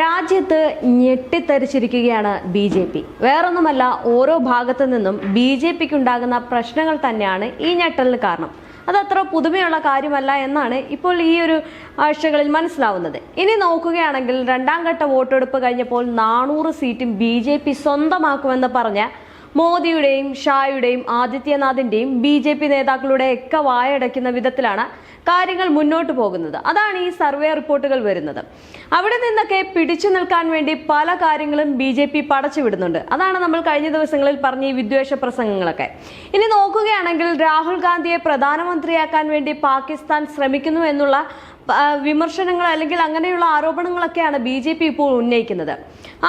രാജ്യത്ത് ഞെട്ടിത്തരിച്ചിരിക്കുകയാണ് B J P. വേറൊന്നുമല്ല ഓരോ ഭാഗത്തു നിന്നും ബി ജെ പിക്ക് ഉണ്ടാകുന്ന പ്രശ്നങ്ങൾ തന്നെയാണ് ഈ ഞെട്ടലിന് കാരണം. അത് അത്ര പുതുമയുള്ള കാര്യമല്ല എന്നാണ് ഇപ്പോൾ ഈ ഒരു ആഴ്ചകളിൽ മനസ്സിലാവുന്നത്. ഇനി നോക്കുകയാണെങ്കിൽ രണ്ടാം ഘട്ട വോട്ടെടുപ്പ് കഴിഞ്ഞപ്പോൾ നാനൂറ് സീറ്റും ബി സ്വന്തമാക്കുമെന്ന് പറഞ്ഞ മോദിയുടെയും ഷായുടെയും ആദിത്യനാഥിന്റെയും ബി ജെ പി നേതാക്കളുടെ ഒക്കെ വായടയ്ക്കുന്ന വിധത്തിലാണ് കാര്യങ്ങൾ മുന്നോട്ട് പോകുന്നത്. അതാണ് ഈ സർവേ റിപ്പോർട്ടുകൾ വരുന്നത്. അവിടെ നിന്നൊക്കെ പിടിച്ചു നിൽക്കാൻ വേണ്ടി പല കാര്യങ്ങളും ബി ജെ പി പടച്ചുവിടുന്നുണ്ട് അതാണ് നമ്മൾ കഴിഞ്ഞ ദിവസങ്ങളിൽ പറഞ്ഞ ഈ വിദ്വേഷ പ്രസംഗങ്ങളൊക്കെ. ഇനി നോക്കുകയാണെങ്കിൽ രാഹുൽ ഗാന്ധിയെ പ്രധാനമന്ത്രിയാക്കാൻ വേണ്ടി പാകിസ്ഥാൻ ശ്രമിക്കുന്നു എന്നുള്ള വിമർശനങ്ങൾ അല്ലെങ്കിൽ അങ്ങനെയുള്ള ആരോപണങ്ങളൊക്കെയാണ് ബി ജെ പി ഇപ്പോൾ ഉന്നയിക്കുന്നത്.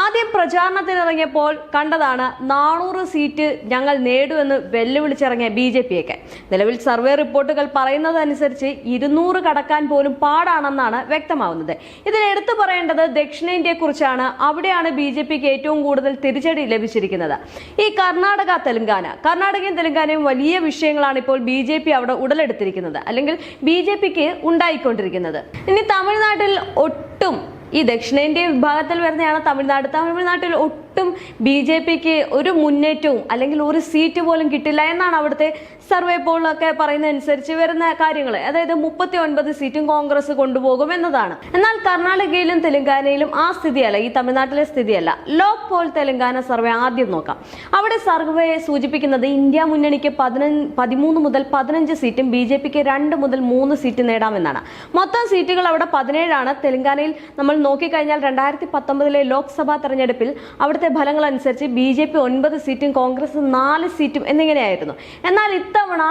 ആദ്യം പ്രചാരണത്തിനിറങ്ങിയപ്പോൾ കണ്ടതാണ് നാനൂറ് സീറ്റ് ഞങ്ങൾ നേടുമെന്ന് വെല്ലുവിളിച്ചിറങ്ങിയ ബി ജെ പിയൊക്കെ. നിലവിൽ സർവേ റിപ്പോർട്ടുകൾ പറയുന്നതനുസരിച്ച് ഇരുന്നൂറ് കടക്കാൻ പോലും പാടാണെന്നാണ് വ്യക്തമാവുന്നത്. ഇതിൽ എടുത്തു പറയേണ്ടത് ദക്ഷിണേന്ത്യയെക്കുറിച്ചാണ്. അവിടെയാണ് ബി ജെ പിക്ക് ഏറ്റവും കൂടുതൽ തിരിച്ചടി ലഭിച്ചിരിക്കുന്നത്. ഈ കർണാടക തെലങ്കാന. കർണാടകയും തെലങ്കാനയും വലിയ വിഷയങ്ങളാണ് ഇപ്പോൾ ബി ജെ പി അവിടെ ഉടലെടുത്തിരിക്കുന്നത്. അല്ലെങ്കിൽ ബി ജെ പിക്ക് ഉണ്ടായിക്കൊണ്ടിരിക്കുന്നത്. ഇനി തമിഴ്നാട്ടിൽ ഒട്ടും ഈ ദക്ഷിണേന്ത്യ വിഭാഗത്തിൽ വരുന്നതാണ് തമിഴ്നാട്. തമിഴ്നാട്ടിൽ ഒട്ടും ബി ജെ പിക്ക് ഒരു മുന്നേറ്റവും അല്ലെങ്കിൽ ഒരു സീറ്റ് പോലും കിട്ടില്ല എന്നാണ് അവിടുത്തെ സർവേ പോളൊക്കെ പറയുന്നതനുസരിച്ച് വരുന്ന കാര്യങ്ങൾ അതായത് മുപ്പത്തി ഒൻപത് സീറ്റും കോൺഗ്രസ് കൊണ്ടുപോകും എന്നതാണ്. എന്നാൽ കർണാടകയിലും തെലങ്കാനയിലും ആ സ്ഥിതിയല്ല ഈ തമിഴ്നാട്ടിലെ സ്ഥിതിയല്ല. ലോക് പോൾ തെലങ്കാന സർവേ ആദ്യം നോക്കാം. അവിടെ സർവേ സൂചിപ്പിക്കുന്നത് ഇന്ത്യ മുന്നണിക്ക് പതിനഞ്ച് പതിമൂന്ന് മുതൽ പതിനഞ്ച് സീറ്റും ബി ജെ പിക്ക് രണ്ട് മുതൽ മൂന്ന് സീറ്റ് നേടാമെന്നാണ്. മൊത്തം സീറ്റുകൾ അവിടെ പതിനേഴാണ്. തെലങ്കാനയിൽ നമ്മൾ നോക്കിക്കഴിഞ്ഞാൽ രണ്ടായിരത്തി പത്തൊമ്പതിലെ ലോക്സഭാ തെരഞ്ഞെടുപ്പിൽ അവിടുത്തെ ഫലങ്ങൾ അനുസരിച്ച് ബി ജെ പി ഒൻപത് സീറ്റും കോൺഗ്രസ് നാല് സീറ്റും എന്നിങ്ങനെയായിരുന്നു. എന്നാൽ ഇത്തവണ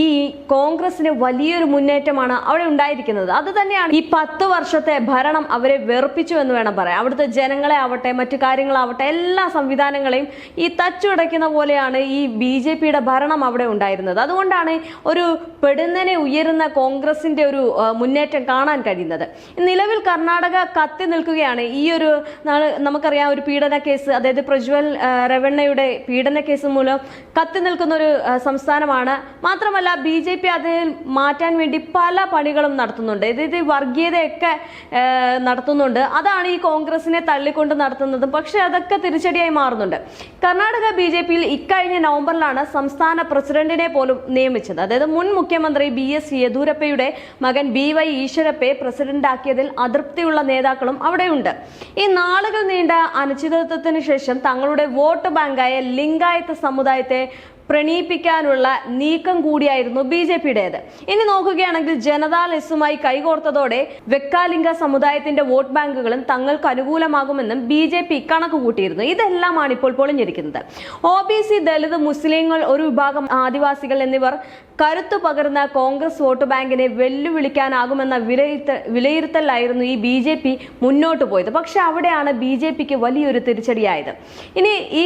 ഈ കോൺഗ്രസിന് വലിയൊരു മുന്നേറ്റമാണ് അവിടെ ഉണ്ടായിരിക്കുന്നത്. അത് തന്നെയാണ് ഈ പത്ത് വർഷത്തെ ഭരണം അവരെ വെറുപ്പിച്ചു എന്ന് വേണം പറയാം അവിടുത്തെ ജനങ്ങളെ ആവട്ടെ മറ്റു കാര്യങ്ങളാവട്ടെ എല്ലാ സംവിധാനങ്ങളെയും ഈ തച്ചുടയ്ക്കുന്ന പോലെയാണ് ഈ ബി ജെ പിയുടെ ഭരണം അവിടെ ഉണ്ടായിരുന്നത്. അതുകൊണ്ടാണ് ഒരു പെടുന്നനെ ഉയരുന്ന കോൺഗ്രസിന്റെ ഒരു മുന്നേറ്റം കാണാൻ കഴിയുന്നത്. നിലവിൽ കർണാടക കത്തി നിൽക്കുകയാണ്. ഈ ഒരു നമുക്കറിയാം ഒരു പീഡന കേസ് അതായത് പ്രജ്വൽ രവണ്ണയുടെ പീഡന കേസ് മൂലം കത്തി നിൽക്കുന്ന ഒരു സംസ്ഥാനമാണ്. മാത്രമല്ല ബി ജെ പി അതിൽ മാറ്റാൻ വേണ്ടി പല പണികളും നടത്തുന്നുണ്ട്. അതായത് വർഗീയതയൊക്കെ നടത്തുന്നുണ്ട്. അതാണ് ഈ കോൺഗ്രസിനെ തള്ളിക്കൊണ്ട് നടത്തുന്നത്. പക്ഷെ അതൊക്കെ തിരിച്ചടിയായി മാറുന്നുണ്ട്. കർണാടക ബി ജെ പിയിൽ ഇക്കഴിഞ്ഞ നവംബറിലാണ് സംസ്ഥാന പ്രസിഡന്റിനെ പോലും നിയമിച്ചത്. അതായത് മുൻ മുഖ്യമന്ത്രി ബി എസ് യെദ്യൂരപ്പയുടെ മകൻ ബി വൈ ഈശ്വരപ്പയെ പ്രസിഡന്റാക്കിയതിൽ അതൃപ്തിയുള്ള നേതാക്കളും അവിടെയുണ്ട്. ഈ നാളുകൾ നീണ്ട അനിശ്ചിതത്വത്തിന് ശേഷം തങ്ങളുടെ വോട്ട് ബാങ്കായ ലിംഗായത്ത് സമുദായത്തെ പ്രണയിപ്പിക്കാനുള്ള നീക്കം കൂടിയായിരുന്നു ബി ജെ പിയുടേത്. ഇനി നോക്കുകയാണെങ്കിൽ ജനതാ ജനതാലെസുമായി കൈകോർത്തതോടെ വെക്കാലിംഗ സമുദായത്തിന്റെ വോട്ട് ബാങ്കുകളും തങ്ങൾക്ക് അനുകൂലമാകുമെന്നും ബി ജെ പി കണക്ക് കൂട്ടിയിരുന്നു. ഇതെല്ലാമാണ് ഇപ്പോൾ പൊളിഞ്ഞിരിക്കുന്നത്. ഒ ബി സി ദളിത് മുസ്ലിങ്ങൾ ഒരു വിഭാഗം ആദിവാസികൾ എന്നിവർ കരുത്തു പകർന്ന കോൺഗ്രസ് വോട്ട് ബാങ്കിനെ വെല്ലുവിളിക്കാനാകുമെന്ന വിലയിരുത്തൽ വിലയിരുത്തലായിരുന്നു ഈ ബി ജെ പി മുന്നോട്ട് പോയത്. പക്ഷെ അവിടെയാണ് ബി ജെ പിക്ക് വലിയൊരു തിരിച്ചടിയായത്. ഇനി ഈ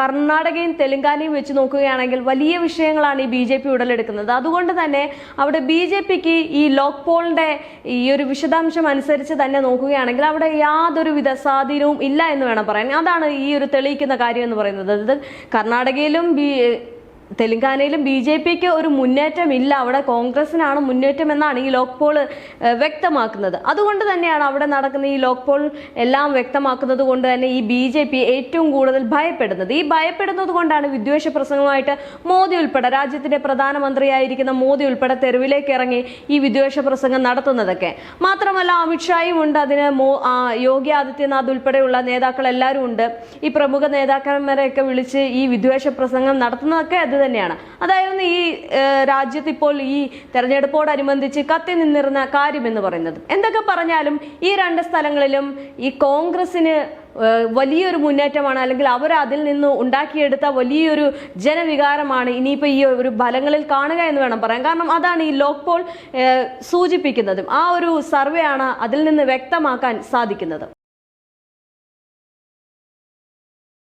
കർണാടകയും തെലങ്കാനയും വെച്ച് നോക്കുകയാണെങ്കിൽ വലിയ വിഷയങ്ങളാണ് ഈ ബി ജെ പി ഉടലെടുക്കുന്നത്. അതുകൊണ്ട് തന്നെ അവിടെ ബി ജെ പിക്ക് ഈ ലോക് പോളിന്റെ ഈ ഒരു വിശദാംശം അനുസരിച്ച് തന്നെ നോക്കുകയാണെങ്കിൽ അവിടെ യാതൊരുവിധ സ്വാധീനവും ഇല്ല എന്ന് വേണം പറയാൻ. അതാണ് ഈ ഒരു തെളിയിക്കുന്ന കാര്യം എന്ന് പറയുന്നത്. അതായത് കർണാടകയിലും ബി തെലങ്കാനയിലും ബി ജെ പിക്ക് ഒരു മുന്നേറ്റമില്ല. അവിടെ കോൺഗ്രസിനാണ് മുന്നേറ്റം എന്നാണ് ഈ ലോക് പോൾ വ്യക്തമാക്കുന്നത്. അതുകൊണ്ട് തന്നെയാണ് അവിടെ നടക്കുന്ന ഈ ലോക് പോൾ എല്ലാം വ്യക്തമാക്കുന്നത് കൊണ്ട് തന്നെ ഈ ബി ജെ പി ഏറ്റവും കൂടുതൽ ഭയപ്പെടുന്നത്. ഈ ഭയപ്പെടുന്നത് കൊണ്ടാണ് വിദ്വേഷ പ്രസംഗമായിട്ട് മോദി ഉൾപ്പെടെ രാജ്യത്തിന്റെ പ്രധാനമന്ത്രിയായിരിക്കുന്ന മോദി ഉൾപ്പെടെ തെരുവിലേക്ക് ഇറങ്ങി ഈ വിദ്വേഷ പ്രസംഗം നടത്തുന്നതൊക്കെ. മാത്രമല്ല അമിത്ഷായും ഉണ്ട്. അതിന് മോ യോഗി ആദിത്യനാഥ് ഉൾപ്പെടെയുള്ള നേതാക്കൾ എല്ലാവരും ഉണ്ട്. ഈ പ്രമുഖ നേതാക്കന്മാരെയൊക്കെ വിളിച്ച് ഈ വിദ്വേഷ പ്രസംഗം നടത്തുന്നതൊക്കെ അത് തന്നെയാണ്. അതായിരുന്നു ഈ രാജ്യത്ത് ഇപ്പോൾ ഈ തെരഞ്ഞെടുപ്പോടനുബന്ധിച്ച് കത്തി നിന്നിരുന്ന കാര്യം എന്ന് പറയുന്നത്. എന്തൊക്കെ പറഞ്ഞാലും ഈ രണ്ട് സ്ഥലങ്ങളിലും ഈ കോൺഗ്രസിന് വലിയൊരു മുന്നേറ്റമാണ് അല്ലെങ്കിൽ അവർ അതിൽ നിന്ന് ഉണ്ടാക്കിയെടുത്ത വലിയൊരു ജനവികാരമാണ് ഇനിയിപ്പോൾ ഈ ഒരു ഫലങ്ങളിൽ കാണുക എന്ന് വേണം പറയാൻ. കാരണം അതാണ് ഈ ലോക് പോൾ സൂചിപ്പിക്കുന്നതും. ആ ഒരു സർവേ ആണ് അതിൽ നിന്ന് വ്യക്തമാക്കാൻ സാധിക്കുന്നത്.